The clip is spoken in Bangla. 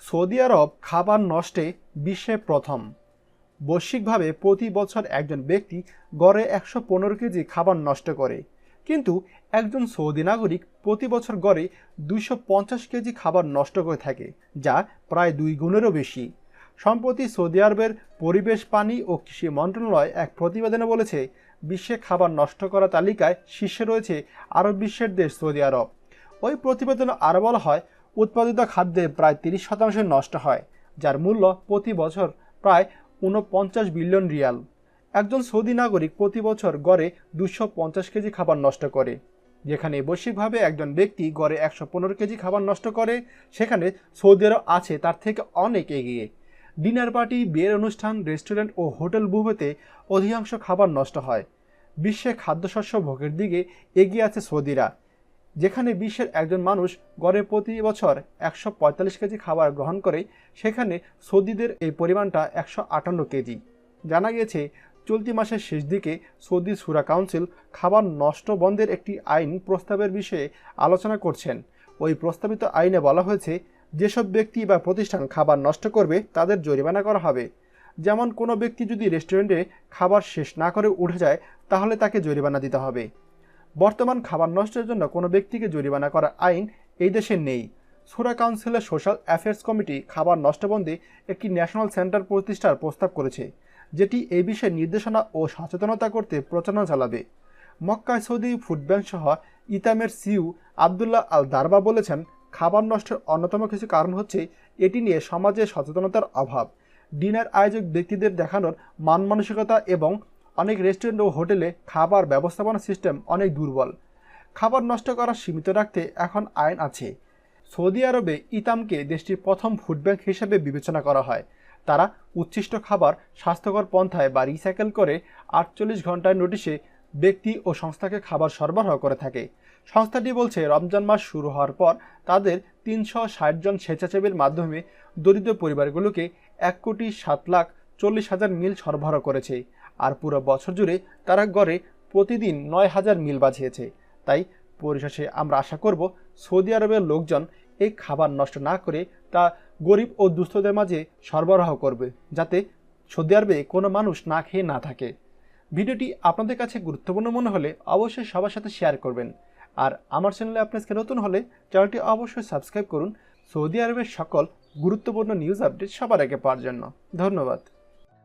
সৌদি আরব খাবার নষ্টে বিশ্বে প্রথম। বৈশ্বিকভাবে প্রতি বছর একজন ব্যক্তি গড়ে একশো পনেরো কেজি খাবার নষ্ট করে। কিন্তু একজন সৌদি নাগরিক প্রতি বছর গড়ে দুইশো পঞ্চাশ কেজি খাবার নষ্ট করে থাকে, যা প্রায় দুই গুণেরও বেশি। সম্প্রতি সৌদি আরবের পরিবেশ, পানি ও কৃষি মন্ত্রণালয় এক প্রতিবেদনে বলেছে, বিশ্বে খাবার নষ্ট করা তালিকায় শীর্ষে রয়েছে আরব বিশ্বের দেশ সৌদি আরব। ওই প্রতিবেদনে আরও বলা হয় উৎপাদিত খাদ্যে প্রায় তিরিশ শতাংশ নষ্ট হয়, যার মূল্য প্রতি বছর প্রায় ঊনপঞ্চাশ বিলিয়ন রিয়াল। একজন সৌদি নাগরিক প্রতি বছর গড়ে দুশো পঞ্চাশ কেজি খাবার নষ্ট করে, যেখানে বৈশ্বিকভাবে একজন ব্যক্তি গড়ে একশো পনেরো কেজি খাবার নষ্ট করে, সেখানে সৌদি আরব আছে তার থেকে অনেক এগিয়ে। ডিনার পার্টি, বিয়ের অনুষ্ঠান, রেস্টুরেন্ট ও হোটেল বুফেতে অধিকাংশ খাবার নষ্ট হয়। বিশ্বে খাদ্যশস্য ভোগের দিকে এগিয়ে আছে সৌদিরা। যেখানে বিশ্বের একজন মানুষ গড়ে প্রতি বছর একশো পঁয়তাল্লিশ কেজি খাবার গ্রহণ করে, সেখানে সৌদিদের এই পরিমাণটা একশো আটান্ন কেজি। জানা গিয়েছে, চলতি মাসের শেষ দিকে সৌদি সুরা কাউন্সিল খাবার নষ্ট বন্ধের একটি আইন প্রস্তাবের বিষয়ে আলোচনা করছেন। ওই প্রস্তাবিত আইনে বলা হয়েছে, যেসব ব্যক্তি বা প্রতিষ্ঠান খাবার নষ্ট করবে, তাদের জরিমানা করা হবে। যেমন কোনো ব্যক্তি যদি রেস্টুরেন্টে খাবার শেষ না করে উঠে যায়, তাহলে তাকে জরিমানা দিতে হবে। বর্তমান খাবার নষ্টের জন্য কোনো ব্যক্তিকে জরিমানা করার আইন এই দেশে নেই। সুরা কাউন্সিলের সোশ্যাল অ্যাফেয়ার্স কমিটি খাবার নষ্টবন্ধে একটি ন্যাশনাল সেন্টার প্রতিষ্ঠার প্রস্তাব করেছে, যেটি এই বিষয়ে নির্দেশনা ও সচেতনতা করতে প্রচারণা চালাবে। মক্কায় সৌদি ফুড সহ ইতামের সিউ আবদুল্লাহ আল দারবা বলেছেন, খাবার নষ্টের অন্যতম কিছু কারণ হচ্ছে এটি নিয়ে সমাজে সচেতনতার অভাব। ডিনার আয়োজক ব্যক্তিদের দেখানোর মান মানসিকতা এবং অনেক রেস্টুরেন্ট ও হোটেলে খাবার ব্যবস্থাপনা সিস্টেম অনেক দুর্বল। খাবার নষ্ট করা সীমিত রাখতে এখন আইন আছে। সৌদি আরবে ইতামকে দেশটির প্রথম ফুড ব্যাংক হিসেবে বিবেচনা করা হয়। তারা উচ্ছিষ্ট খাবার স্বাস্থ্যকর পন্থায় বা রিসাইকেল করে আটচল্লিশ ঘণ্টার নোটিশে ব্যক্তি ও সংস্থাকে খাবার সরবরাহ করে থাকে। সংস্থাটি বলছে, রমজান মাস শুরু হওয়ার পর তাদের তিনশো ষাট জন স্বেচ্ছাসেবীর মাধ্যমে দরিদ্র পরিবারগুলোকে এক কোটি সাত লাখ চল্লিশ হাজার মিল সরবরাহ করেছে। আর পুরো বছর জুড়ে তারা গড়ে প্রতিদিন নয় হাজার মিল বাঁচিয়েছে তাই পরিশেষে আমরা আশা করব সৌদি আরবের লোকজন এই খাবার নষ্ট না করে তা গরিব ও দুস্থদের মাঝে সরবরাহ করবে, যাতে সৌদি আরবে কোনো মানুষ না খেয়ে না থাকে। ভিডিওটি আপনাদের কাছে গুরুত্বপূর্ণ মনে হলে অবশ্যই সবার সাথে শেয়ার করবেন। আর আমার চ্যানেলে আপনি আজকে নতুন হলে চ্যানেলটি অবশ্যই সাবস্ক্রাইব করুন। সৌদি আরবের সকল গুরুত্বপূর্ণ নিউজ আপডেট সবার আগে পাওয়ার জন্য। ধন্যবাদ।